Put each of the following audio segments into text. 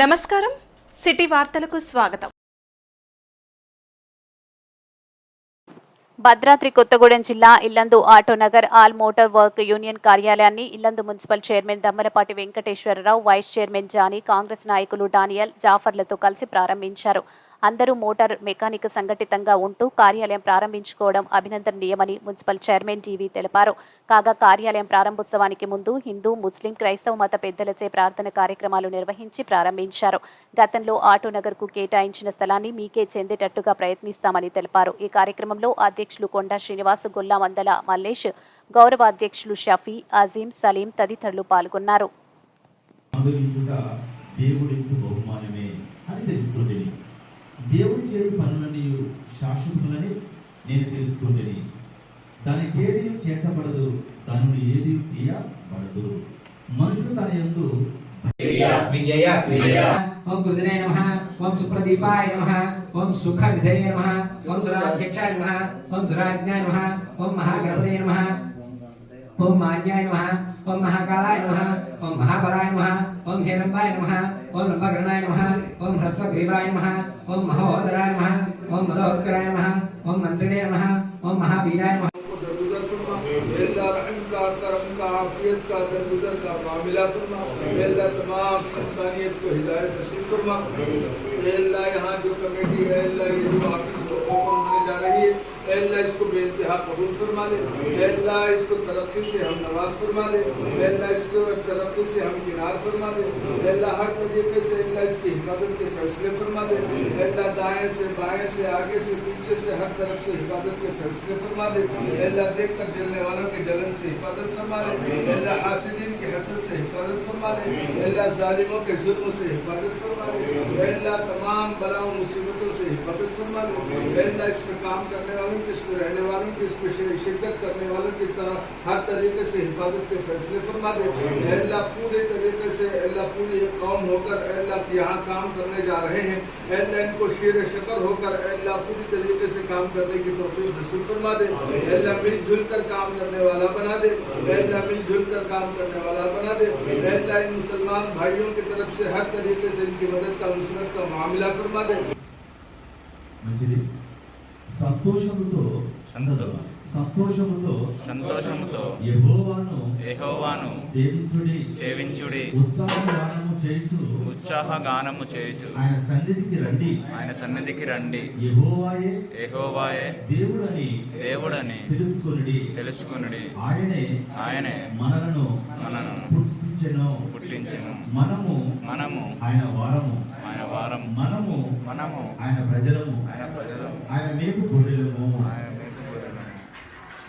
నమస్కారం. సిటీ వార్తలకు స్వాగతం. భద్రాద్రి కొత్తగూడెం జిల్లా Yellandu Autonagar all motor work union కార్యాలయాన్ని Yellandu municipal chairman Dammalapati Venkateswara Rao vice chairman Johnny Congress నాయకులు డానియల్ జాఫర్లతో కలిసి ప్రారంభించారు. అందరూ మోటార్ మెకానిక్ సంఘటితంగా ఉంటూ కార్యాలయం ప్రారంభించుకోవడం అభినందనీయమని మున్సిపల్ చైర్మన్ టీవీ తెలిపారు. కాగా కార్యాలయం ప్రారంభోత్సవానికి ముందు హిందూ ముస్లిం క్రైస్తవ మత పెద్దలచే ప్రార్థన కార్యక్రమాలు నిర్వహించి ప్రారంభించారు. గతంలో ఆటోనగర్కు కేటాయించిన స్థలాన్ని మీకే చెందేటట్టుగా ప్రయత్నిస్తామని తెలిపారు. ఈ కార్యక్రమంలో అధ్యక్షులు కొండా శ్రీనివాస్ గొల్లా మందల మల్లేష్ గౌరవ అధ్యక్షులు షఫీ అజీం సలీం తదితరులు పాల్గొన్నారు. దేవుడిచ్చు బహుమానమే అని తెలుసుకుంటుని దేవుడు చేయు పనులని శాశ్వతములని నేను తెలుసుకుంటుని దానికి ఏది చేర్చబడదు దానిని ఏది తీయబడదు. మనుషుడు తన యందు విజయ విజయ. ఓం కృతనే నమ ఓం సుప్రదీపాయ నమ ఓం నమ ఓం సురాధ్యక్షాయ నమ ఓం సురాజ్ఞాయ నమ ఓం నమ ఓం మాన్యాయ నమ ఓం మహాకాలాయ నమ ఓం మహాబలాయ నమ ఓం హేరంబాయ నమ ओम లంబకర్ణాయ नमः ओम హ్రస్వగ్రీవాయ नमः ओम మహోదరాయ नमः ओम మధోత్కరాయ नमः ओम మంత్రిణే नमः ఓం మహావీరాయ నమ کرم کا عافیت کا درگزر کا معاملہ فرما اللہ تمام انسانیت کو ہدایت نصیب فرما اللہ یہاں جو کمیٹی ہے اللہ یہ جو کے حق قبول فرما لے۔ اے اللہ، اس کو ترقی سے ہم نواز فرما لے۔ اے اللہ، اس کو ترقی سے ہم کنار فرما لے۔ اے اللہ، ہر طریقے سے اللہ اس کی حفاظت کے فیصلے فرما دے اے اللہ، دائیں سے بائیں سے آگے سے پیچھے سے ہر طرف سے حفاظت کے فیصلے فرما دے اے اللہ، دیکھ کر جلنے والوں کے جلن سے حفاظت فرما لے۔ اے اللہ، حاسدین کے حسد سے حفاظت فرما لے۔ اے اللہ، ظالموں کے ظلم سے حفاظت فرما لے۔ اے اللہ، تمام بلاؤں، مصیبتوں سے حفاظت فرما لو اللہ اس میں کام کرنے والوں کی اس میں رہنے والوں کی اس میں شرکت کرنے والوں کی طرح ہر طریقے سے حفاظت کے فیصلے فرما دو اللہ پورے طریقے سے اللہ پوری قوم ہو کر اللہ کے یہاں کام کرنے جا رہے ہیں۔ اللہ ان کو شیر شکر ہو کر اللہ پوری طریقے سے کام کرنے کی توفیق حاصل فرما دے۔ اللہ مل جل کر کام کرنے والا بنا دے۔ اللہ مل جل کر کام کرنے والا بنا دے۔ اللہ ان مسلمان بھائیوں کی طرف سے ہر طریقے سے ان کی مدد کا مسلمت کا معاملہ فرما دے۔ మంచిది. సంతోషముతో సంతోషం. సంతోషముతో సంతోషముతో యెహోవాను యెహోవాను సేవించుడి. సేవించుడి. ఉత్సాహగానము చేయించు. ఉత్సాహ గానము చేయుచు. ఆయన సన్నిధికి రండి. ఆయన సన్నిధికి రండి. యెహోవాయే యెహోవాయే దేవుడని దేవుడని తెలుసుకొనిడి. తెలుసుకునుడి. ఆయనే ఆయనే మనలను మనను పుట్టించెను. పుట్టించెను. మనము మనము ఆయన వారము. ఆయన వారం మనము మనము ఆయన ప్రజలము. ఆయన ప్రజలు. ఆయన మేపు గొర్రెలము ఆయన మేపు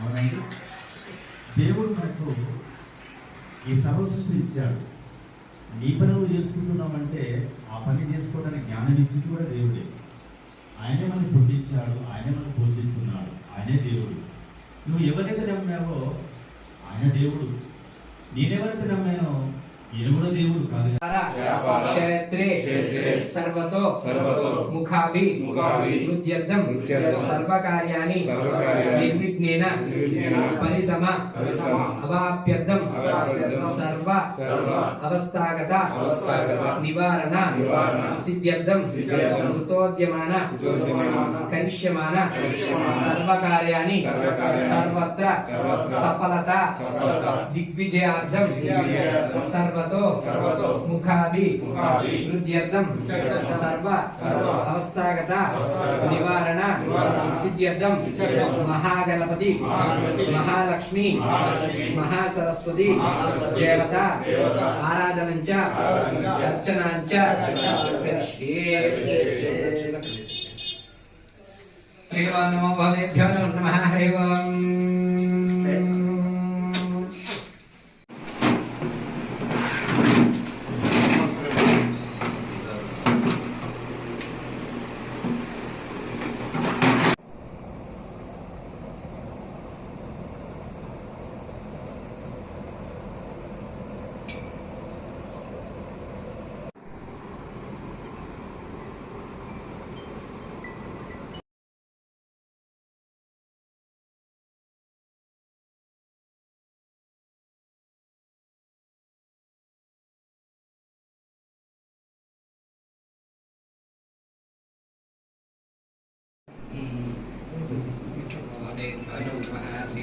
గొర్రెలము. దేవుడు మనకు ఈ సర్వసృష్టి ఇచ్చాడు. నీ పని నువ్వు చేసుకుంటున్నామంటే ఆ పని చేసుకోవడానికి జ్ఞానం ఇచ్చింది కూడా దేవుడే. ఆయనే మనల్ని పుట్టించాడు ఆయనే మనల్ని పోషిస్తున్నాడు ఆయనే దేవుడు. నువ్వు ఎవరైతే నమ్మావో ఆయన దేవుడు. నేనెవరైతే నమ్మానో ఈయన కూడా దేవుడు కాదు క్షేత్రే సర్వతో సర్వతో ముఖాభి ముఖాభి వృద్ధ్యర్థం వృద్ధ్యర్థం సర్వకార్యాణి సర్వకార్యాణి నిర్విఘ్నేన నిర్విఘ్నేన పరిసమ పరిసమ అవాప్యర్థం అవాప్యర్థం సర్వ సర్వ అవస్థాగత అవస్థాగత నివారణ నివారణ సిద్ధ్యర్థం సిద్ధ్యర్థం కృతోద్యమాన కృతోద్యమాన కరిష్యమాన కరిష్యమాన సర్వకార్యాణి సర్వకార్యాణి సర్వత్ర సర్వత్ర సఫలత సఫలత దిగ్విజయార్థం దిగ్విజయార్థం సర్వతో ముఖాభి వృద్ధ్యర్థం సర్వ అవస్థాగత నివారణ సిద్ధ్యర్థం మహాగణపతి మహాలక్ష్మి మహాసరస్వతి దేవత ఆరాధనంచ అర్చనాంచ కరిష్యే. హరి ఓం నమో భగవేభ్యో నమః హరి ఓం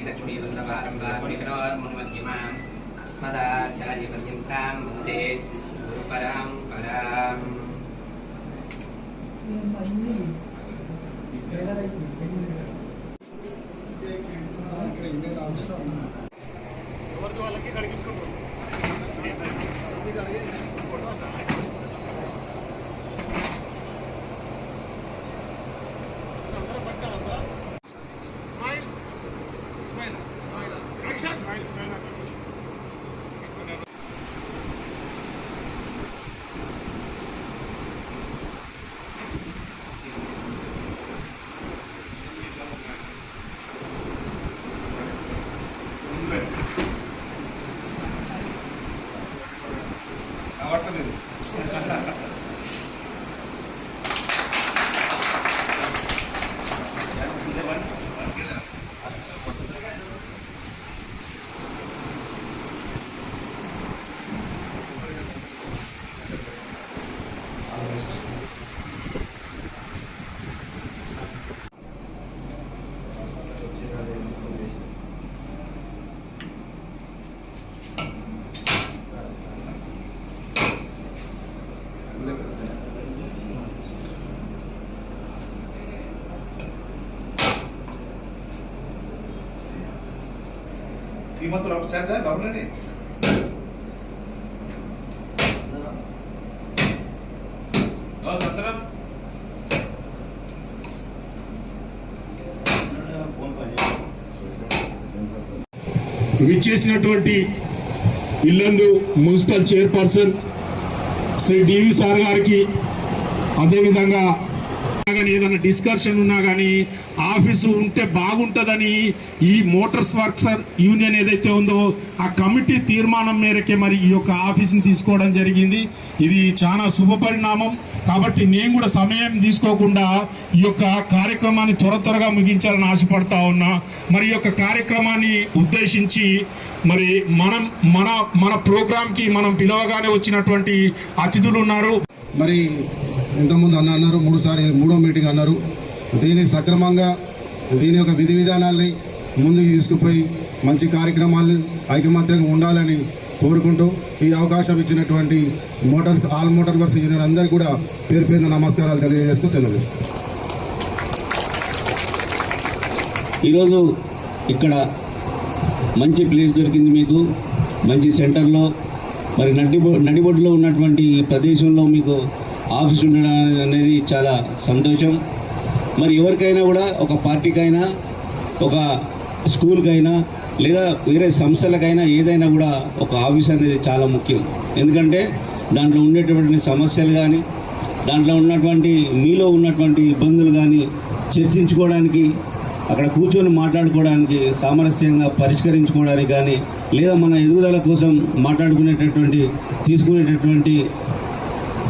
नमः श्रीलक्ष्मीवन्दवारम्भां विघ्नोर्मुनिमध्यमाम् अस्मदाचार्यपर्यन्तां वन्दे పట్టలేదు ఈ మొత్తం లోపల చేరదా విచ్చేసినటువంటి Yellandu municipal chairperson Shri DV sir గారికి అదేవిధంగా కానీ ఏదైనా డిస్కషన్ ఉన్నా కానీ ఆఫీసు ఉంటే బాగుంటుందని ఈ మోటార్స్ వర్క్స్ యూనియన్ ఏదైతే ఉందో ఆ కమిటీ తీర్మానం మేరకే మరి ఈ యొక్క ఆఫీస్ని తీసుకోవడం జరిగింది. ఇది చాలా శుభ పరిణామం. కాబట్టి నేను కూడా సమయం తీసుకోకుండా ఈ యొక్క కార్యక్రమాన్ని త్వర త్వరగా ముగించాలని ఆశపడతా ఉన్నా. మరి ఈ యొక్క కార్యక్రమాన్ని ఉద్దేశించి మరి మనం మన మన ప్రోగ్రాంకి మనం పిలవగానే వచ్చినటువంటి అతిథులు ఉన్నారు. మరి ఇంతకుముందు అన్న అన్నారు మూడుసారి మూడో మీటింగ్ అన్నారు. దీన్ని సక్రమంగా దీని యొక్క విధి విధానాల్ని ముందుకు తీసుకుపోయి మంచి కార్యక్రమాలు ఐకమత్యంగా ఉండాలని కోరుకుంటూ ఈ అవకాశం ఇచ్చినటువంటి motors all motor works union అందరికీ కూడా పేరు పేరున నమస్కారాలు తెలియజేస్తూ సెలవు ఈరోజు ఇక్కడ మంచి ప్లేస్ దొరికింది మీకు మంచి సెంటర్లో మరి నడిబొ నడిబొడ్డులో ఉన్నటువంటి ప్రదేశంలో మీకు ఆఫీస్ ఉండడం అనేది చాలా సంతోషం. మరి ఎవరికైనా కూడా ఒక పార్టీకైనా ఒక స్కూల్కైనా లేదా వేరే సంస్థలకైనా ఏదైనా కూడా ఒక ఆఫీస్ అనేది చాలా ముఖ్యం. ఎందుకంటే దాంట్లో ఉండేటటువంటి సమస్యలు కానీ దాంట్లో ఉన్నటువంటి మీలో ఉన్నటువంటి ఇబ్బందులు కానీ చర్చించుకోవడానికి అక్కడ కూర్చొని మాట్లాడుకోవడానికి సామరస్యంగా పరిష్కరించుకోవడానికి కానీ లేదా మన ఎదుగుదల కోసం మాట్లాడుకునేటటువంటి తీసుకునేటటువంటి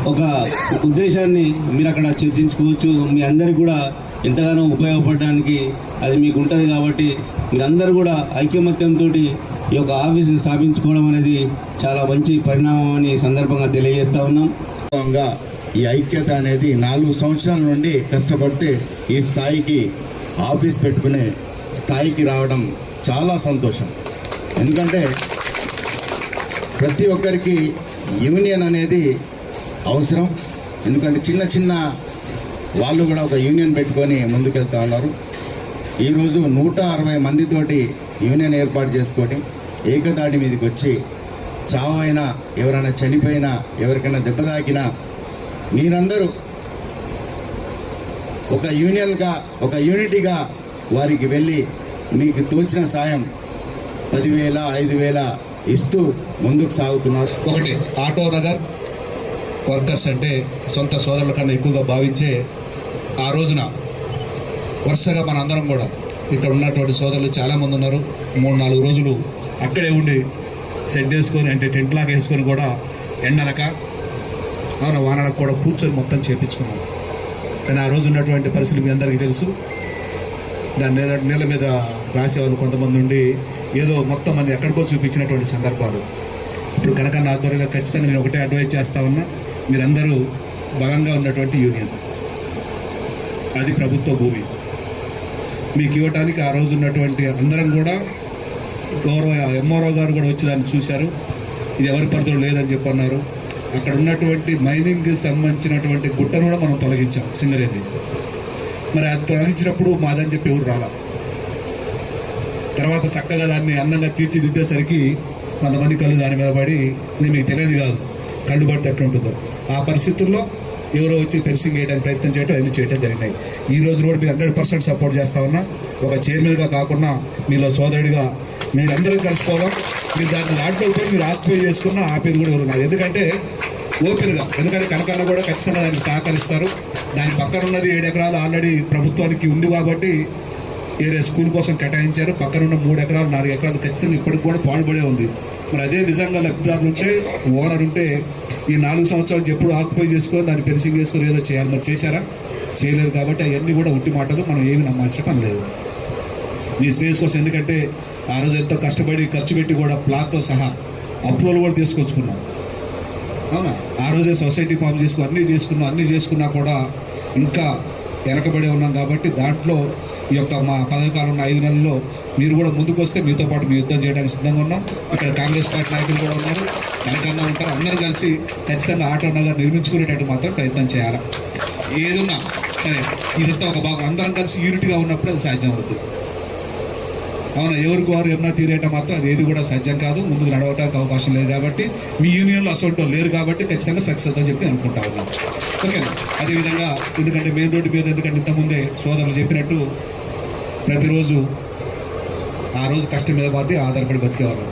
ఒక ఉద్దేశాన్ని మీరు అక్కడ చర్చించుకోవచ్చు. మీ అందరికి కూడా ఎంతగానో ఉపయోగపడడానికి అది మీకు ఉంటుంది కాబట్టి మీరందరూ కూడా ఐక్యమత్యంతో ఈ యొక్క ఆఫీసు స్థాపించుకోవడం అనేది చాలా మంచి పరిణామం అని సందర్భంగా తెలియజేస్తా ఉన్నాం. ఈ ఐక్యత అనేది నాలుగు సంవత్సరాల నుండి కష్టపడితే ఈ స్థాయికి ఆఫీస్ పెట్టుకునే స్థాయికి రావడం చాలా సంతోషం. ఎందుకంటే ప్రతి ఒక్కరికి యూనియన్ అనేది అవసరం. ఎందుకంటే చిన్న చిన్న వాళ్ళు కూడా ఒక యూనియన్ పెట్టుకొని ముందుకెళ్తా ఉన్నారు. ఈరోజు నూట అరవై మందితోటి యూనియన్ ఏర్పాటు చేసుకొని ఏకతాటి మీదకి వచ్చి చావైనా ఎవరైనా చనిపోయినా ఎవరికైనా దెబ్బ తాకినా మీరందరూ ఒక యూనియన్గా ఒక యూనిటీగా వారికి వెళ్ళి మీకు తోచిన సాయం పదివేల ఐదు వేల ఇస్తూ ముందుకు సాగుతున్నారు. ఒకటి ఆటో నగర్ వర్కర్స్ అంటే సొంత సోదరుల కన్నా ఎక్కువగా భావించే ఆ రోజున వరుసగా మన అందరం కూడా ఇక్కడ ఉన్నటువంటి సోదరులు చాలామంది ఉన్నారు. మూడు నాలుగు రోజులు అక్కడే ఉండి సెట్ వేసుకొని అంటే టెంట్ లాగా వేసుకొని కూడా ఎండనక అవును వానలకు కూడా కూర్చొని మొత్తం చేపించుకున్నాం. కానీ ఆ రోజు ఉన్నటువంటి పరిస్థితులు మీ అందరికీ తెలుసు. దాని మీద నీళ్ళ మీద రాసేవాళ్ళు కొంతమంది ఉండి ఏదో మొత్తం మంది ఎక్కడికో చూపించినటువంటి సందర్భాలు. ఇప్పుడు కనుక నా ఆధ్వర్యంలో ఖచ్చితంగా నేను ఒకటే అడ్వైజ్ చేస్తా ఉన్నా. మీరందరూ బలంగా ఉన్నటువంటి యూనియన్. అది ప్రభుత్వ భూమి. మీకు ఇవ్వటానికి ఆ రోజు ఉన్నటువంటి అందరం కూడా గౌరవ ఎంఆర్ఓ గారు కూడా వచ్చి దాన్ని చూశారు. ఇది ఎవరి పరిధిలో లేదని చెప్పన్నారు అక్కడ ఉన్నటువంటి మైనింగ్కి సంబంధించినటువంటి గుట్టను కూడా మనం తొలగించాం సింగరేది మరి అది తొలగించినప్పుడు మాదని చెప్పి ఎవరు రాలా? తర్వాత చక్కగా దాన్ని అందంగా తీర్చిదిద్దేసరికి కొంతమంది కళ్ళు దాని మీద పడి ఇది మీకు తెలియదు కాదు. కళ్ళు పడితే ఉంటుందో. ఆ పరిస్థితుల్లో ఎవరో వచ్చి ఫెన్సింగ్ వేయడానికి ప్రయత్నం చేయడం అన్ని చేయడం జరిగినాయి. ఈ రోజు కూడా మీరు హండ్రెడ్ పర్సెంట్ సపోర్ట్ చేస్తా ఉన్నా ఒక చైర్మన్గా కాకుండా మీలో సోదరుడిగా మీరందరూ కలుసుకోవడం మీరు దాన్ని దాంట్లో మీరు ఆత్మీయ చేసుకున్న ఆపేది కూడా ఎవరు ఉన్నారు. ఎందుకంటే ఓపెన్గా ఎందుకంటే కనకన్న కూడా ఖచ్చితంగా దానికి సహకరిస్తారు. దాని పక్కన ఉన్నది ఏడు ఎకరాలు ఆల్రెడీ ప్రభుత్వానికి ఉంది కాబట్టి ఏరే స్కూల్ కోసం కేటాయించారు. పక్కన ఉన్న మూడు ఎకరాలు నాలుగు ఎకరాలు ఖచ్చితంగా ఇప్పటికి కూడా పాడుపడే ఉంది. మరి అదే నిజంగా లబ్ధిదారులు ఉంటే ఓనర్ ఉంటే ఈ నాలుగు సంవత్సరాలు ఎప్పుడు ఆక్యుపై చేసుకొని దాన్ని పెన్సింగ్ చేసుకొని ఏదో చేయాలి. మరి చేశారా? చేయలేదు కాబట్టి అవన్నీ కూడా ఉట్టి మాటలు మనం ఏమి నమ్మాల్సిన పని లేదు. మీ స్పేస్ కోసం ఎందుకంటే ఆ రోజు ఎంతో కష్టపడి ఖర్చు పెట్టి కూడా ప్లాన్తో సహా అప్రూవల్ కూడా తీసుకొచ్చుకున్నాం. అవునా? ఆ రోజే సొసైటీ ఫామ్ చేసుకుని అన్నీ చేసుకున్నాం. అన్నీ చేసుకున్నా కూడా ఇంకా వెనకబడి ఉన్నాం కాబట్టి దాంట్లో ఈ యొక్క మా పథకాలు ఉన్న ఐదు నెలల్లో మీరు కూడా ముందుకు వస్తే మీతో పాటు మీ యుద్ధం చేయడానికి సిద్ధంగా ఉన్నాం. ఇక్కడ కాంగ్రెస్ పార్టీ నాయకులు కూడా ఉన్నారు. వెనకన్నా ఉంటారు. అందరూ కలిసి ఖచ్చితంగా ఆటో నగర్ నిర్మించుకునేటట్టు మాత్రం ప్రయత్నం చేయాలి. ఏదున్నా సరే ఇదంతా ఒక భాగం. అందరం కలిసి యూనిట్గా ఉన్నప్పుడు అది సాధ్యం అవుతుంది అవును? ఎవరికి వారు ఏమన్నా తీరేయటం మాత్రం అది ఏది కూడా సాధ్యం కాదు. ముందుకు నడవటానికి అవకాశం లేదు కాబట్టి మీ యూనియన్లో అసలు లేరు కాబట్టి ఖచ్చితంగా సక్సెస్ అని చెప్పి అనుకుంటా ఉన్నాం. ఓకేనా? అదేవిధంగా ఎందుకంటే మెయిన్ రోడ్డు మీద ఎందుకంటే ఇంతకుముందే సోదరులు చెప్పినట్టు ప్రతిరోజు ఆ రోజు కష్టం మీద పాటు ఆధారపడి బతికేవాళ్ళం.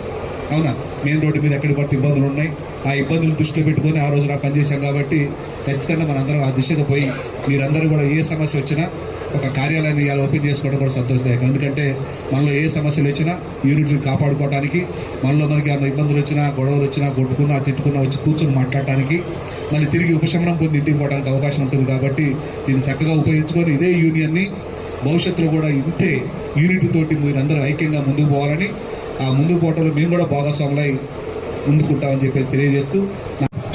అవునా? మెయిన్ రోడ్డు మీద ఎక్కడ పడితే ఇబ్బందులు ఉన్నాయి. ఆ ఇబ్బందులు దృష్టిలో పెట్టుకొని ఆ రోజు నా పనిచేశాం కాబట్టి ఖచ్చితంగా మనందరం ఆ దిశగా పోయి మీరందరూ కూడా ఏ సమస్య వచ్చినా ఒక కార్యాలయాన్ని ఇవాళ ఓపెన్ చేసుకోవడం కూడా సంతోషదాయకం. ఎందుకంటే మనలో ఏ సమస్యలు వచ్చినా యూనిట్ని కాపాడుకోవడానికి మనలో మనకి ఏమైనా ఇబ్బందులు వచ్చినా గొడవలు వచ్చినా కొట్టుకున్నా తిట్టుకున్నా వచ్చి కూర్చొని మాట్లాడటానికి మళ్ళీ తిరిగి ఉపశమనం పొంది ఇంటికి పోవడానికి అవకాశం ఉంటుంది కాబట్టి దీన్ని చక్కగా ఉపయోగించుకొని ఇదే యూనియన్ని భవిష్యత్తులో కూడా ఇంతే యూనిట్ తోటి మీరందరూ ఐక్యంగా ముందుకు పోవాలని ఆ ముందుకు పోవటంలో మేము కూడా భాగస్వాములై ముందుకుంటామని చెప్పేసి తెలియజేస్తూ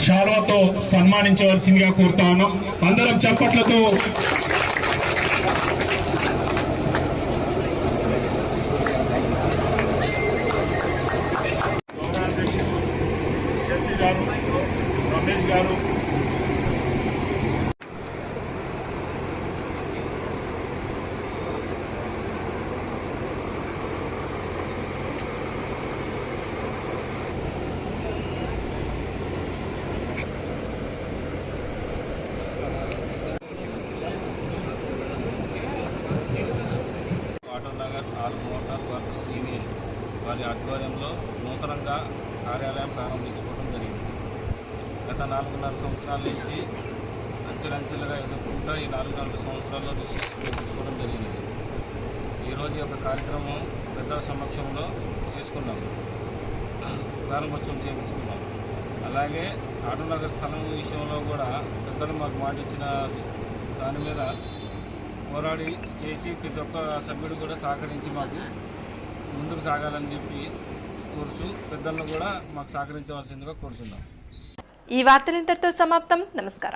షాల్వాతో సన్మానించవలసిందిగా కోరుతా ఉన్నాం. అందరం చప్పట్లతో రమేష్ గారు Auto Nagar all motor works union వారి ఆధ్వర్యంలో నూతనంగా కార్యాలయం ప్రారంభించుకోవడం జరిగింది. గత నాలుగున్నర సంవత్సరాల నుంచి అంచెలంచెలుగా ఎదుర్కొంటూ ఈ నాలుగున్నర సంవత్సరాల్లో డిసిషన్ తీసుకోవడం జరిగింది. ఈరోజు యొక్క కార్యక్రమం పెద్దల సమక్షంలో చేసుకున్నాము ప్రారంభోత్సవం చేయించుకున్నాం. అలాగే ఆటోనగర్ స్థలం విషయంలో కూడా పెద్దలు మాకు మాట ఇచ్చిన దాని మీద పోరాడి చేసి ప్రతి ఒక్క సభ్యుడు కూడా సహకరించి మాకు ముందుకు సాగాలని చెప్పి కోరుచు పెద్దలను కూడా మాకు సహకరించవలసిందిగా కోరుచున్నాం. ఈ వార్తలు ఇంతటితో సమాప్తం. నమస్కారం.